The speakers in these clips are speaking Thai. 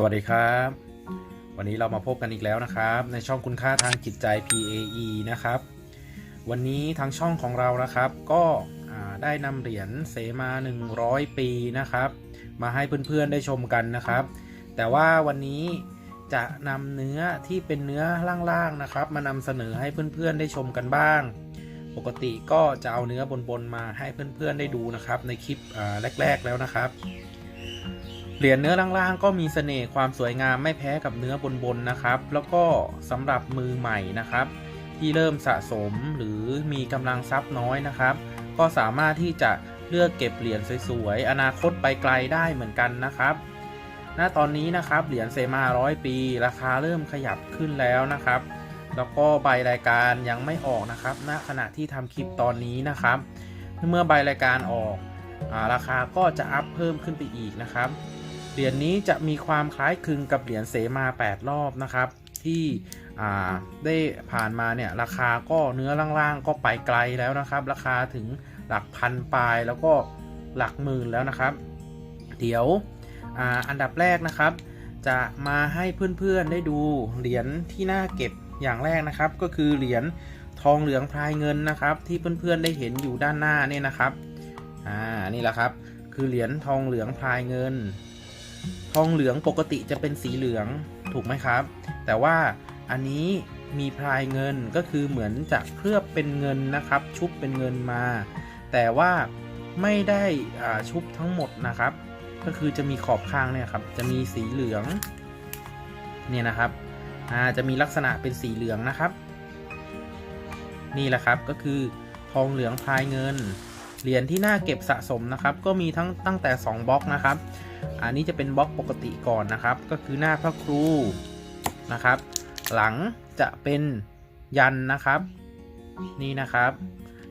สวัสดีครับ วันนี้เรามาพบกันอีกแล้วนะครับ ในช่องคุณค่าทางจิตใจ PAE นะครับ วันนี้ทางช่องของเรานะครับ ก็ได้นำเหรียญเสมา 100 ปีนะครับ มาให้เพื่อนๆได้ชมกันนะครับ แต่ว่าวันนี้จะนำเนื้อที่เป็นเนื้อล่างๆนะครับ มานำเสนอให้เพื่อนๆได้ชมกันบ้าง ปกติก็จะเอาเนื้อบนๆมาให้เพื่อนๆได้ดูนะครับ ในคลิปแรก ๆแล้วนะครับ เหรียญเนื้อล่างๆ ก็มีเสน่ห์ความสวยงามไม่แพ้กับเนื้อบนๆนะครับ แล้วก็สำหรับมือใหม่นะครับ ที่เริ่มสะสมหรือมีกำลังทรัพย์น้อยนะครับ ก็สามารถที่จะเลือกเก็บเหรียญสวยๆอนาคตไปไกลได้เหมือนกันนะครับณตอนนี้นะครับเหรียญเซมาร้อยปี ราคาเริ่มขยับขึ้นแล้วนะครับ แล้วก็ใบรายการยังไม่ออกนะครับ ณขณะที่ทำคลิปตอนนี้นะครับ เมื่อใบรายการออกอาราคาก็จะอัพเพิ่มขึ้นไปอีกนะครับ เหรียญนี้จะมีความคล้ายคลึงกับเหรียญเสมา 8 รอบนะครับ ที่ได้ผ่านมาเนี่ยราคาก็เนื้อล่างๆ ก็ไปไกลแล้วนะครับ ราคาถึงหลักพันปลายแล้วก็หลักหมื่นแล้วนะครับ เดี๋ยวออันดับแรกนะครับ จะมาให้เพื่อนๆได้ดูเหรียญที่น่าเก็บอย่างแรกนะครับ ก็คือเหรียญทองเหลืองพลายเงินนะครับ ที่เพื่อนๆได้เห็นอยู่ด้านหน้าเนี่ยนะครับอ่านี่แหละครับ คือเหรียญทองเหลืองพลายเงิน ทองเหลืองปกติจะเป็นสีเหลืองถูกไหมครับ แต่ว่าอันนี้มีพลายเงินก็คือเหมือนจะเคลือบเป็นเงินนะครับ ชุบเป็นเงินมา แต่ว่าไม่ได้ชุบทั้งหมดนะครับ ก็คือจะมีขอบข้างเนี่ยครับ จะมีสีเหลืองเนี่ยนะครับจะมีลักษณะเป็นสีเหลืองนะครับ นี่แหละครับก็คือทองเหลืองพลายเงินเหรียญที่น่าเก็บสะสมนะครับ ก็มีทั้งตั้งแต่ 2บล็อกนะครับ อันนี้จะเป็นบล็อกปกติก่อนนะครับ ก็คือหน้าพระครูนะครับ หลังจะเป็นยันนะครับ นี่นะครับ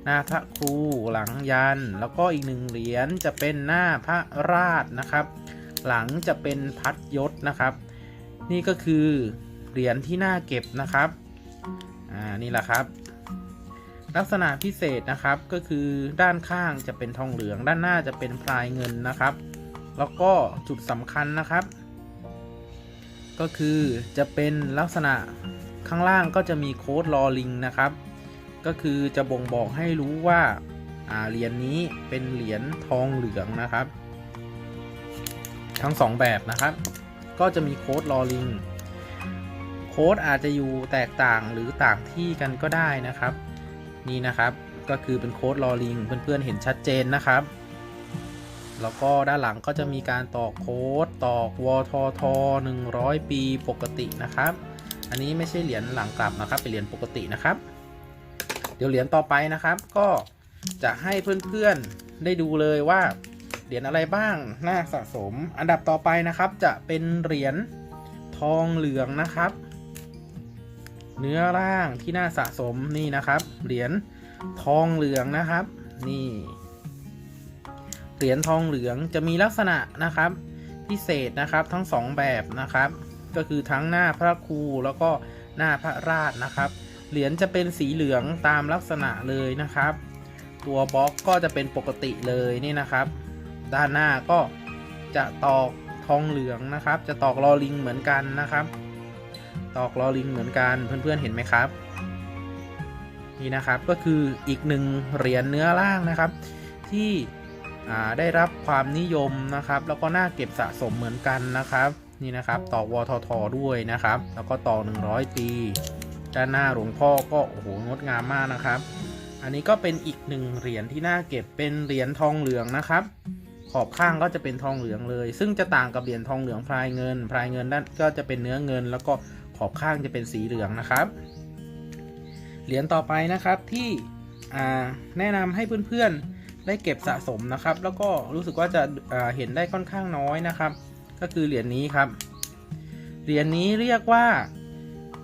หน้าพระครูหลังยัน แล้วก็อีกหนึ่งเหรียญจะเป็นหน้าพระราชนะครับ หลังจะเป็นพัดยศนะครับ นี่ก็คือเหรียญที่น่าเก็บนะครับอ่านี่แหละครับลักษณะพิเศษนะครับก็คือด้านข้างจะเป็นทองเหลืองด้านหน้าจะเป็นพลายเงินนะครับ แล้วก็จุดสำคัญนะครับ ก็คือจะเป็นลักษณะข้างล่างก็จะมีโค้ดลอลิงนะครับ ก็คือจะบ่งบอกให้รู้ว่าเหรียญนนี้เป็นเหรียญทองเหลืองนะครับ ทั้งสองแบบนะครับ ก็จะมีโค้ดลอลิงโค้ดอาจจะอยู่แตกต่างหรือต่างที่กันก็ได้นะครับ นี่นะครับก็คือเป็นโค้ดลอลิงเพื่อนๆเห็นชัดเจนนะครับ แล้วก็ด้านหลังก็จะมีการตอกโค้ดตอกวทท100 ปีปกตินะครับ อันนี้ไม่ใช่เหรียญหลังกลับนะครับเป็นเหรียญปกตินะครับ เดี๋ยวเหรียญต่อไปนะครับก็จะให้เพื่อนๆได้ดูเลยว่าเหรียญอะไรบ้างน่าสะสม อันดับต่อไปนะครับจะเป็นเหรียญทองเหลืองนะครับ เนื้อร่างที่น่าสะสมนี่นะครับ เหรียญทองเหลืองนะครับ นี่ เหรียญทองเหลืองจะมีลักษณะนะครับ พิเศษนะครับทั้งสองแบบนะครับ ก็คือทั้งหน้าพระครูแล้วก็หน้าพระราชนะครับ เหรียญจะเป็นสีเหลืองตามลักษณะเลยนะครับ ตัวบล็อกก็จะเป็นปกติเลยนี่นะครับ ด้านหน้าก็จะตอกทองเหลืองนะครับ จะตอกลอลิงเหมือนกันนะครับ ตอกลอลิงเหมือนกันเพื่อนๆเห็นไหมครับนี่นะครับก็คืออีกหนึ่งเหรียญเนื้อล่างนะครับ ที่ ได้รับความนิยมนะครับ แล้วก็น่าเก็บสะสมเหมือนกันนะครับนี่นะครับต่อวททด้วยนะครับ แล้วก็ต่อ 100 ปี ด้านหน้าหลวงพ่อก็โอ้โหงดงามมากนะครับ อันนี้ก็เป็นอีกหนึ่งเหรียญที่น่าเก็บเป็นเหรียญทองเหลืองนะครับ ขอบข้างก็จะเป็นทองเหลืองเลย ซึ่งจะต่างกับเหรียญทองเหลืองพลายเงิน พลายเงินด้านก็จะเป็นเนื้อเงิน แล้วก็ขอบข้างจะเป็นสีเหลืองนะครับ เหรียญต่อไปนะครับที่แนะนำให้เพื่อนๆ ได้เก็บสะสมนะครับ แล้วก็รู้สึกว่าจะอ่าเห็นได้ค่อนข้างน้อยนะครับ ก็คือเหรียญนี้ครับ เหรียญนี้เรียกว่า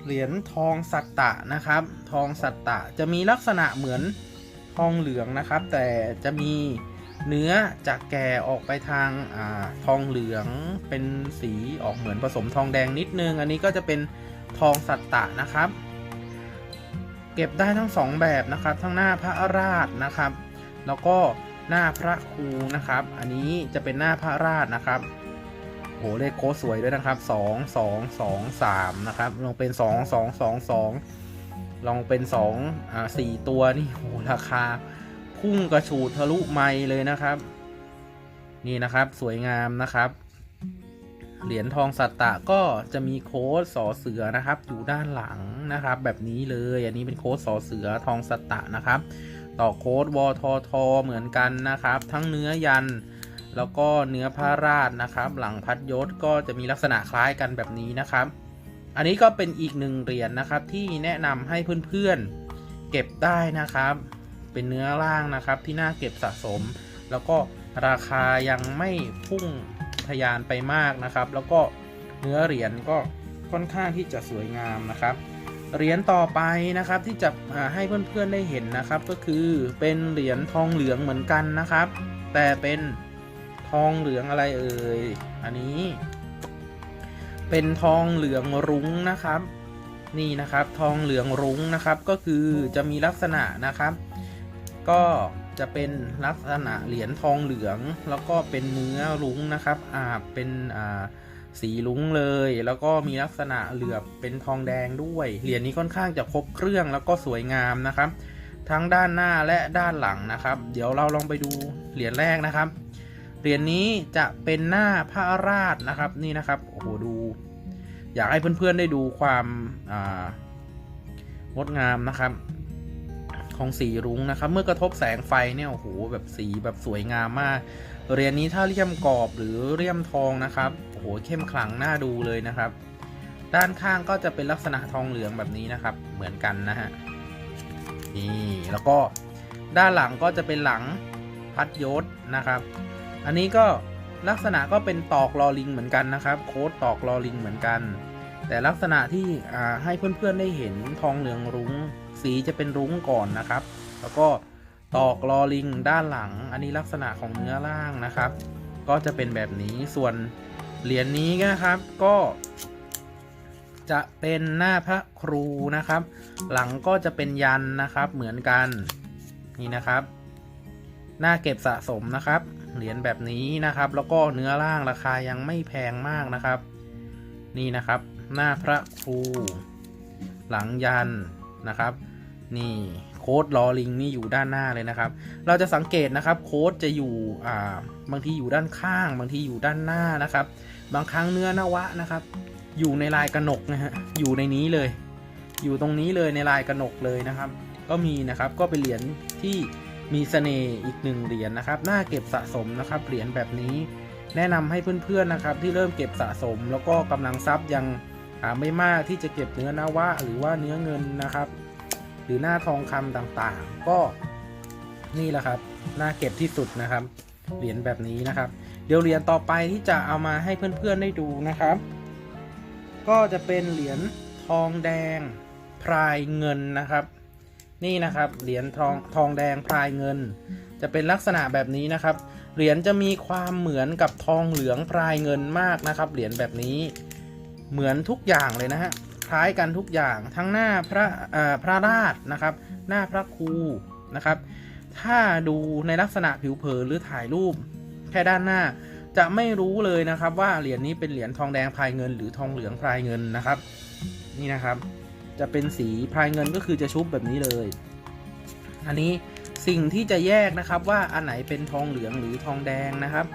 เหรียญทองสัตตะนะครับ ทองสัตตะจะมีลักษณะเหมือนทองเหลืองนะครับ แต่จะมีเนื้อจากแก่ออกไปทางอาทองเหลืองเป็นสีออกเหมือนผสมทองแดงนิดนึง อันนี้ก็จะเป็นทองสัตตะนะครับ เก็บได้ทั้งสองแบบนะครับ ทั้งหน้าพระราชนะครับ แล้วก็หน้าพระครูนะครับ อันนี้จะเป็นหน้าพระราชนะครับโหเลขโค้ดสวยด้วยนะครับสองสองสองสามนะครับลองเป็นสองสองสองสองลองเป็นสองอ่าสี่ตัวนี่โหราคา พุ่งกระฉูดทะลุไมค์เลยนะครับ นี่นะครับสวยงามนะครับ เหรียญทองสัตตะก็จะมีโค้ดสอเสือนะครับ อยู่ด้านหลังนะครับ แบบนี้เลย อันนี้เป็นโค้ดสอเสือทองสัตตะนะครับ ต่อโค้ดวททเหมือนกันนะครับ ทั้งเนื้อยัน แล้วก็เนื้อผ้าราดนะครับ หลังพัดยศก็จะมีลักษณะคล้ายกันแบบนี้นะครับ อันนี้ก็เป็นอีกหนึ่งเหรียญนะครับที่แนะนำให้เพื่อนๆเก็บได้นะครับ เป็นเนื้อร่างนะครับที่น่าเก็บสะสม แล้วก็ราคายังไม่พุ่งทะยานไปมากนะครับ แล้วก็เนื้อเหรียญก็ค่อนข้างที่จะสวยงามนะครับ เหรียญต่อไปนะครับที่จะให้เพื่อนๆได้เห็นนะครับ ก็คือเป็นเหรียญทองเหลืองเหมือนกันนะครับ แต่เป็นทองเหลืองอะไรเอ่ยอันนี้ เป็นทองเหลืองรุ้งนะครับ นี่นะครับทองเหลืองรุ้งนะครับ ก็คือจะมีลักษณะนะครับ ก็จะเป็นลักษณะเหรียญทองเหลือง แล้วก็เป็นเนื้อรุ้งนะครับอาบเป็นอ่า สีรุ้งเลย แล้วก็มีลักษณะเหลือบเป็นทองแดงด้วย เหรียญนี้ค่อนข้างจะครบเครื่องแล้วก็สวยงามนะครับ ทั้งด้านหน้าและด้านหลังนะครับ เดี๋ยวเราลองไปดูเหรียญแรกนะครับ เหรียญนี้จะเป็นหน้าพระราชนะครับนี่นะครับโอ้โหดู อยากให้เพื่อนๆได้ดูความงดงามนะครับ ของสีรุ้งนะครับ เมื่อกระทบแสงไฟเนี่ยโอ้โหแบบสีแบบสวยงามมากเหรียญนี้ถ้าเลี่ยมกรอบหรือเลี่ยมทองนะครับ หเข้มขลังน่าดูเลยนะครับ ด้านข้างก็จะเป็นลักษณะทองเหลืองแบบนี้นะครับ เหมือนกันนะฮะนี่แล้วก็ด้านหลังก็จะเป็นหลังพัดยศนะครับ อันนี้ก็ลักษณะก็เป็นตอกลอลิงเหมือนกันนะครับ โค้ดตอกลอลิงเหมือนกัน แต่ลักษณะที่ให้เพื่อนๆได้เห็นทองเหลืองรุ้ง สีจะเป็นรุ้งก่อนนะครับ แล้วก็ตอกลอลิงด้านหลัง อันนี้ลักษณะของเนื้อล่างนะครับ ก็จะเป็นแบบนี้ส่วน เหรียญนี้นะครับก็จะเป็นหน้าพระครูนะครับ หลังก็จะเป็นยันนะครับเหมือนกันนี่นะครับ หน้าเก็บสะสมนะครับ เหรียญแบบนี้นะครับ แล้วก็เนื้อล่างราคายังไม่แพงมากนะครับ นี่นะครับ หน้าพระครู หลังยันนะครับ นี่โค้ดลอลิงนี่อยู่ด้านหน้าเลยนะครับ เราจะสังเกตนะครับ โค้ดจะอยู่อ่าบางทีอยู่ด้านข้าง บางทีอยู่ด้านหน้านะครับ บางครั้งเนื้อนวะนะครับ อยู่ในลายกระหนกนะฮะอยู่ในนี้เลย อยู่ตรงนี้เลยในลายกระหนกเลยนะครับ ก็มีนะครับก็เป็นเหรียญที่มีเสน่ห์อีกหนึ่งเหรียญนะครับน่าเก็บสะสมนะครับเหรียญแบบนี้ แนะนำให้เพื่อนๆนะครับที่เริ่มเก็บสะสม แล้วก็กำลังทรัพย์ยังไม่มากที่จะเก็บเนื้อนวะหรือว่าเนื้อเงินนะครับ หรือหน้าทองคำต่างๆ ก็นี่แหละครับน่าเก็บที่สุดนะครับ เหรียญแบบนี้นะครับ เดี๋ยวเหรียญต่อไปที่จะเอามาให้เพื่อนๆได้ดูนะครับ ก็จะเป็นเหรียญทองแดงพรายเงินนะครับ นี่นะครับเหรียญทองทองแดงพรายเงิน จะเป็นลักษณะแบบนี้นะครับ เหรียญจะมีความเหมือนกับทองเหลืองพรายเงินมากนะครับ เหรียญแบบนี้เหมือนทุกอย่างเลยนะฮะคล้ายกันทุกอย่างทั้งหน้าพระพระราชนะครับ หน้าพระครูนะครับ ถ้าดูในลักษณะผิวเผินหรือถ่ายรูป แค่ด้านหน้า จะไม่รู้เลยนะครับว่าเหรียญนี้เป็นเหรียญทองแดงพายเงิน หรือทองเหลืองพายเงินนะครับ นี่นะครับ จะเป็นสีพายเงินก็คือจะชุบแบบนี้เลย อันนี้สิ่งที่จะแยกนะครับว่าอันไหนเป็นทองเหลืองหรือทองแดงนะครับ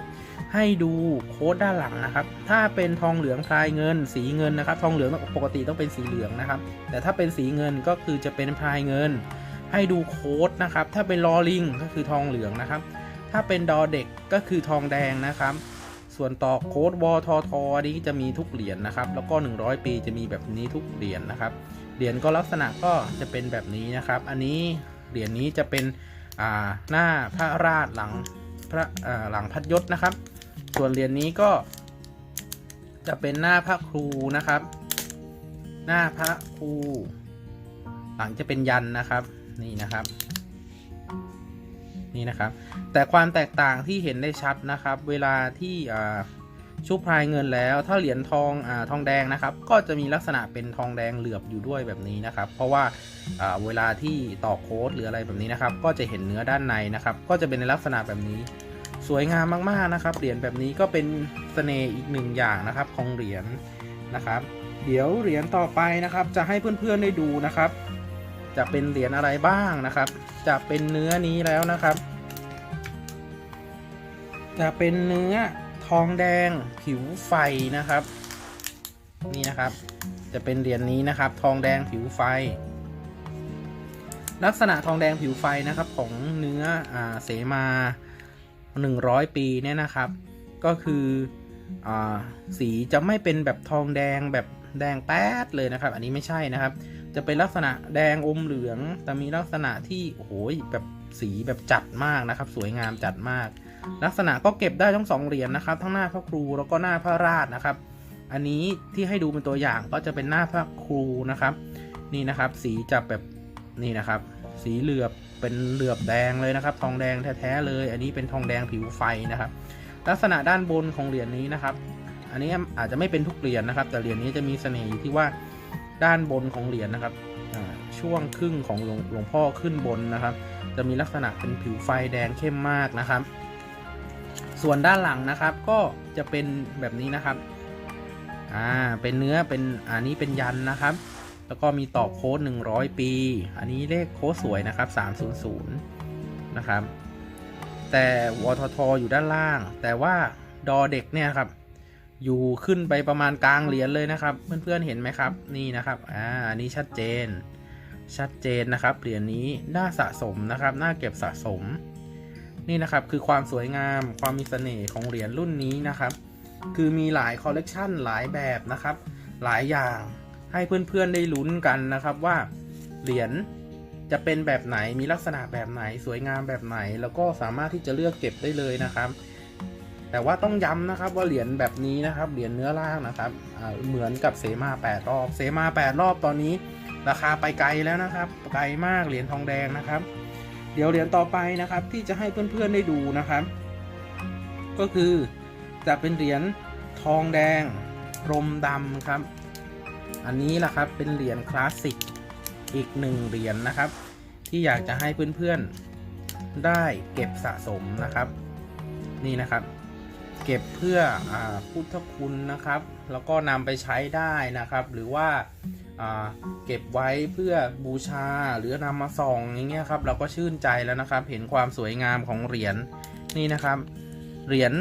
ให้ดูโค้ดด้านหลังนะครับ ถ้าเป็นทองเหลืองพายเงิน สีเงินนะครับ ทองเหลืองปกติต้องเป็นสีเหลืองนะครับ แต่ถ้าเป็นสีเงินก็คือจะเป็นพายเงิน ให้ดูโค้ดนะครับ ถ้าเป็นลอลิงก็คือทองเหลืองนะครับ ถ้าเป็นดอเด็กก็คือทองแดงนะครับ ส่วนต่อโค้ดวททอันนี้จะมีทุกเหรียญนะครับ แล้วก็ 100 ปีจะมีแบบนี้ทุกเหรียญนะครับ เหรียญก็ลักษณะก็จะเป็นแบบนี้นะครับ อันนี้เหรียญนี้จะเป็นอ่าหน้าพระราชหลังพระอ่าหลังพัดยศนะครับ ส่วนเหรียญนี้ก็จะเป็นหน้าพระครูนะครับ หน้าพระครู หลังจะเป็นยันนะครับ นี่นะครับ นี่นะครับ แต่ความแตกต่างที่เห็นได้ชัดนะครับ เวลาที่ชุบพลายเงินแล้ว ถ้าเหรียญทองอทองแดงนะครับ ก็จะมีลักษณะเป็นทองแดงเหลือบอยู่ด้วยแบบนี้นะครับ เพราะว่าเวลาที่ต่อโค้ดหรืออะไรแบบนี้นะครับ ก็จะเห็นเนื้อด้านในนะครับ ก็จะเป็นในลักษณะแบบนี้สวยงามมากๆนะครับ เหรียญแบบนี้ก็เป็นเสน่ห์อีกหนึ่งอย่างนะครับของเหรียญนะครับ เดี๋ยวเหรียญต่อไปนะครับ จะให้เพื่อนๆได้ดูนะครับ จะเป็นเหรียญอะไรบ้างนะครับ จะเป็นเนื้อนี้แล้วนะครับ จะเป็นเนื้อทองแดงผิวไฟนะครับ นี่นะครับ จะเป็นเหรียญนี้นะครับ ทองแดงผิวไฟ ลักษณะทองแดงผิวไฟนะครับของเนื้ออ่าเสมา 100 ปีเนี่ยนะครับ ก็คืออสีจะไม่เป็นแบบทองแดงแบบแดงแป๊ดเลยนะครับ อันนี้ไม่ใช่นะครับ จะเป็นลักษณะแดงอมเหลือง แต่มีลักษณะที่โอ้โหแบบสีแบบจัดมากนะครับ สวยงามจัดมาก ลักษณะก็เก็บได้ทั้งสองเหรียญนะครับ ทั้งหน้าพระครูแล้วก็หน้าพระราชนะครับ อันนี้ที่ให้ดูเป็นตัวอย่างก็จะเป็นหน้าพระครูนะครับ นี่นะครับ สีจะแบบนี่นะครับ สีเหลือบเป็นเหลือบแดงเลยนะครับ ทองแดงแท้ๆเลย อันนี้เป็นทองแดงผิวไฟนะครับ ลักษณะด้านบนของเหรียญนี้นะครับ อันนี้อาจจะไม่เป็นทุกเหรียญนะครับ แต่เหรียญนี้จะมีเสน่ห์อยู่ที่ว่า ด้านบนของเหรียญนะครับช่วงครึ่งของหลวงหลวงพ่อขึ้นบนนะครับ จะมีลักษณะเป็นผิวไฟแดงเข้มมากนะครับ ส่วนด้านหลังนะครับก็จะเป็นแบบนี้นะครับอ่าเป็นเนื้อเป็นอันนี้เป็นยันนะครับ แล้วก็มีตอโค้ด100 ปี อันนี้เลขโค้ดสวยนะครับ 300 นะครับ แต่วททอยู่ด้านล่าง แต่ว่าดอเด็กเนี่ยครับ อยู่ขึ้นไปประมาณกลางเหรียญเลยนะครับ เพื่อนๆเห็นไหมครับ นี่นะครับอ่าอันนี้ชัดเจน ชัดเจนนะครับเหรียญนี้น่าสะสมนะครับน่าเก็บสะสม นี่นะครับคือความสวยงามความมีเสน่ห์ของเหรียญรุ่นนี้นะครับ คือมีหลายคอลเลกชันหลายแบบนะครับ หลายอย่างให้เพื่อนๆได้ลุ้นกันนะครับว่าเหรียญจะเป็นแบบไหนมีลักษณะแบบไหนสวยงามแบบไหน แล้วก็สามารถที่จะเลือกเก็บได้เลยนะครับ แต่ว่าต้องย้ำนะครับว่าเหรียญแบบนี้นะครับเหรียญเนื้อล่างนะครับเหมือนกับเสมา8รอบเสมา8รอบตอนนี้ ราคาไปไกลแล้วนะครับไกลมากเหรียญทองแดงนะครับ เดี๋ยวเหรียญต่อไปนะครับที่จะให้เพื่อนๆได้ดูนะครับ ก็คือจะเป็นเหรียญทองแดงรมดำครับ อันนี้แหละครับเป็นเหรียญคลาสสิกอีกหนึ่งเหรียญนะครับ ที่อยากจะให้เพื่อนๆได้เก็บสะสมนะครับ นี่นะครับ เก็บเพื่ออพุทธคุณนะครับ แล้วก็นำไปใช้ได้นะครับ หรือว่าอ่าเก็บไว้เพื่อบูชาหรือนำมาส่องอย่างเงี้ยครับ เราก็ชื่นใจแล้วนะครับ เห็นความสวยงามของเหรียญนี่นะครับ เหรียญ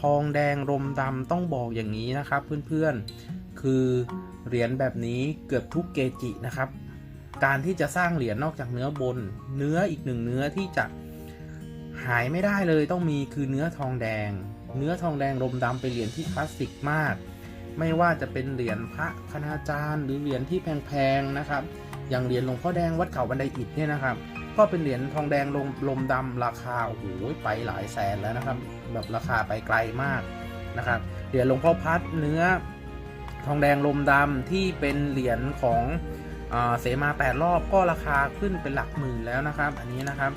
ทองแดงรมดำต้องบอกอย่างนี้นะครับ เพื่อนๆคือเหรียญแบบนี้เกือบทุกเกจินะครับ การที่จะสร้างเหรียญนอกจากเนื้อบน เนื้ออีกหนึ่งเนื้อที่จะหายไม่ได้เลยต้องมีคือเนื้อทองแดง เนื้อทองแดงรมดำเป็นเหรียญที่คลาสสิกมาก ไม่ว่าจะเป็นเหรียญพระคณาจารย์ หรือเหรียญที่แพงๆนะครับ อย่างเหรียญหลวงพ่อแดงวัดเขาบันไดอิฐเนี่ยนะครับ ก็เป็นเหรียญทองแดงลมลมดำราคาโอ้โหไปหลายแสนแล้วนะครับ แบบราคาไปไกลมากนะครับ เหรียญหลวงพ่อพัดเนื้อทองแดงลมดำที่เป็นเหรียญของเสมาแปดรอบก็ราคาขึ้นเป็นหลักหมื่นแล้วนะครับ อันนี้นะครับ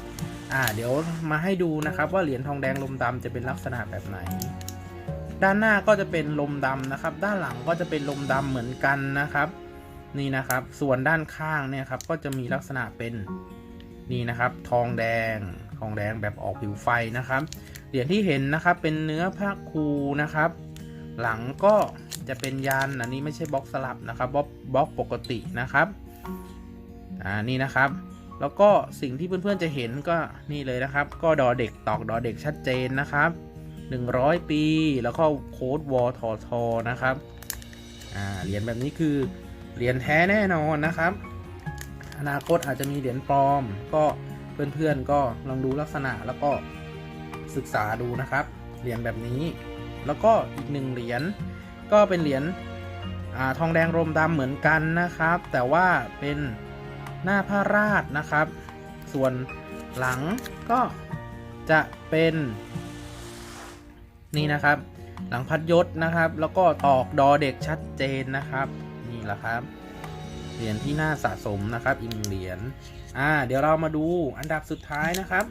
อ่าเดี๋ยวมาให้ดูนะครับว่าเหรียญทองแดงลมดำจะเป็นลักษณะแบบไหน ด้านหน้าก็จะเป็นลมดำนะครับ ด้านหลังก็จะเป็นลมดำเหมือนกันนะครับ นี่นะครับ ส่วนด้านข้างเนี่ยครับก็จะมีลักษณะเป็นนี่นะครับ ทองแดง ทองแดงแบบออกผิวไฟนะครับเหรียญที่เห็นนะครับเป็นเนื้อผ้าคูนะครับ หลังก็จะเป็นยันอันนี้ไม่ใช่บล็อกสลับนะครับบล็อกบล็อกปกตินะครับอ่านี่นะครับ แล้วก็สิ่งที่เพื่อนๆจะเห็นก็นี่เลยนะครับ ก็ดอเด็กตอกดอเด็กชัดเจนนะครับ 100 ปี แล้วก็โค้ดวอทอทอนะครับอ่าเหรียญแบบนี้คือเหรียญแท้แน่นอนนะครับ อนาคตอาจจะมีเหรียญปลอม ก็เพื่อนๆก็ลองดูลักษณะแล้วก็ศึกษาดูนะครับเหรียญแบบนี้ แล้วก็อีกหนึ่งเหรียญก็เป็นเหรียญอทองแดงรมดำเหมือนกันนะครับ แต่ว่าเป็น หน้าพระราชนะครับ ส่วนหลังก็จะเป็นนี่นะครับ หลังพัดยศนะครับ แล้วก็ตอกดอเด็กชัดเจนนะครับ นี่แหละครับเหรียญที่น่าสะสมนะครับอีกหนึ่งเหรียญอ่าเดี๋ยวเรามาดูอันดับสุดท้ายนะครับ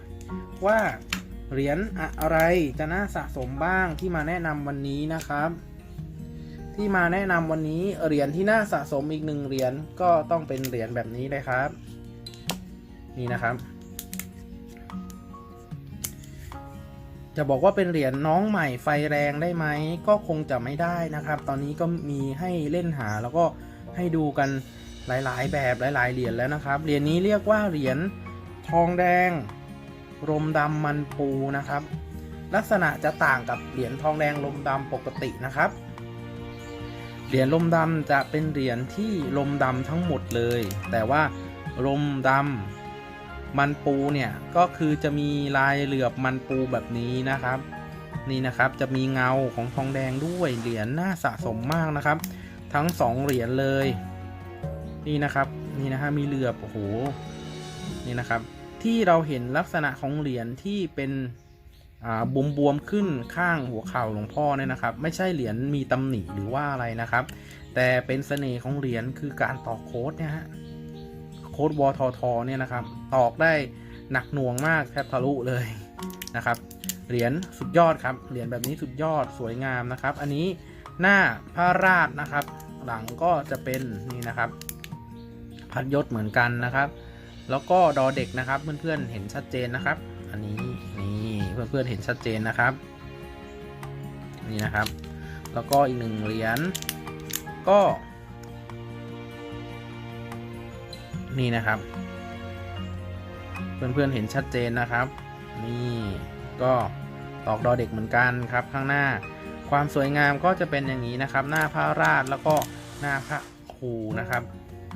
ว่าเหรียญอะไรจะน่าสะสมบ้างที่มาแนะนำวันนี้นะครับ ที่มาแนะนำวันนี้เหรียญที่น่าสะสมอีกหนึ่งเหรียญก็ต้องเป็นเหรียญแบบนี้เลยครับ นี่นะครับ จะบอกว่าเป็นเหรียญน้องใหม่ไฟแรงได้ไหมก็คงจะไม่ได้นะครับ ตอนนี้ก็มีให้เล่นหาแล้วก็ให้ดูกันหลาย ๆ แบบหลาย ๆ เหรียญแล้วนะครับเหรียญนี้เรียกว่าเหรียญทองแดง รมดำมันปูนะครับ ลักษณะจะต่างกับเหรียญทองแดงลมดำปกตินะครับ เหรียญลมดำจะเป็นเหรียญที่ลมดำทั้งหมดเลย แต่ว่าลมดำมันปูเนี่ยก็คือจะมีลายเหลือบมันปูแบบนี้นะครับ นี่นะครับจะมีเงาของทองแดงด้วยเหรียญน่าสะสมมากนะครับ ทั้งสองเหรียญเลย นี่นะครับนี่นะฮะมีเหลือบโอ้โหนี่นะครับ ที่เราเห็นลักษณะของเหรียญที่เป็น อ่าบวมๆขึ้นข้างหัวเข่าหลวงพ่อเนี่ยนะครับ ไม่ใช่เหรียญมีตำหนิหรือว่าอะไรนะครับ แต่เป็นเสน่ห์ของเหรียญคือการตอกโค้ดเนี่ยฮะโค้ดวอททเนี่ยนะครับ ตอกได้หนักหน่วงมากแทบทะลุเลยนะครับเหรียญสุดยอดครับเหรียญแบบนี้สุดยอดสวยงามนะครับ อันนี้หน้าพระราชนะครับ หลังก็จะเป็นนี่นะครับพัดยศเหมือนกันนะครับ แล้วก็ดอเด็กนะครับเพื่อนๆเห็นชัดเจนนะครับ อันนี้น เพื่อนๆเห็นชัดเจนนะครับ นี่นะครับ แล้วก็อีกหนึ่งเหรียญก็ นี่นะครับ เพื่อนๆเห็นชัดเจนนะครับ นี่ก็ตอกดอเด็กเหมือนกันครับข้างหน้า ความสวยงามก็จะเป็นอย่างนี้นะครับ หน้าพระราชแล้วก็หน้าพระครูนะครับ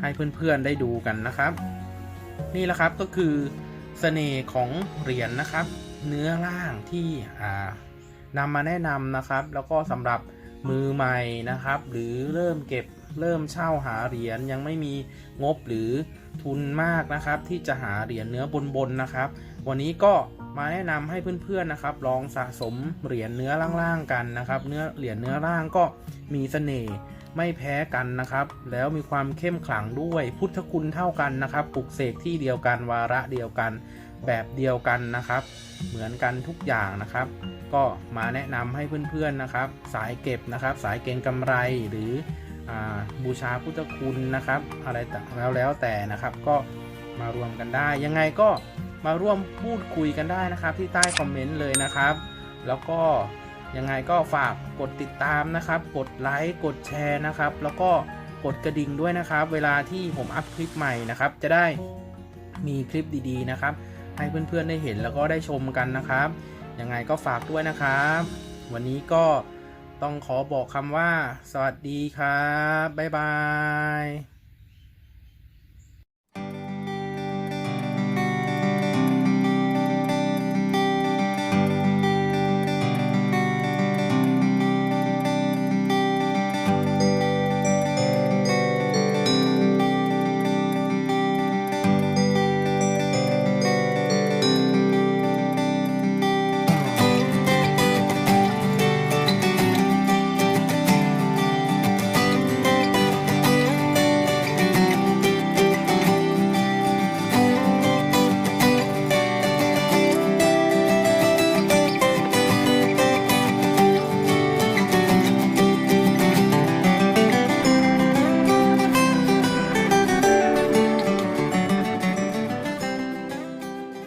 ให้เพื่อนๆได้ดูกันนะครับ นี่แหละครับก็คือเสน่ห์ของเหรียญนะครับ เนื้อร่างที่นำมาแนะนำนะครับ แล้วก็สำหรับมือใหม่นะครับ หรือเริ่มเก็บเริ่มเช่าหาเหรียญยังไม่มีงบหรือทุนมากนะครับ ที่จะหาเหรียญเนื้อบนๆนะครับ วันนี้ก็มาแนะนำให้เพื่อนๆนะครับ ลองสะสมเหรียญเนื้อล่างๆกันนะครับ เนื้อเหรียญเนื้อล่างก็มีเสน่ห์ไม่แพ้กันนะครับ แล้วมีความเข้มขลังด้วยพุทธคุณเท่ากันนะครับปลุกเสกที่เดียวกันวาระเดียวกัน แบบเดียวกันนะครับ เหมือนกันทุกอย่างนะครับ ก็มาแนะนำให้เพื่อนๆนะครับ สายเก็บนะครับ สายเก็งกำไรหรืออบูชาพุทธคุณนะครับ อะไรต่างแล้วแล้วแต่นะครับก็มารวมกันได้ ยังไงก็มาร่วมพูดคุยกันได้นะครับ ที่ใต้คอมเมนต์เลยนะครับ แล้วก็ยังไงก็ฝากกดติดตามนะครับ กดไลค์กดแชร์นะครับ แล้วก็กดกระดิ่งด้วยนะครับ เวลาที่ผมอัพคลิปใหม่นะครับ จะได้มีคลิปดีๆนะครับ ให้เพื่อนๆได้เห็นแล้วก็ได้ชมกันนะครับ ยังไงก็ฝากด้วยนะครับ วันนี้ก็ต้องขอบอกคำว่า สวัสดีครับ บ๊ายบาย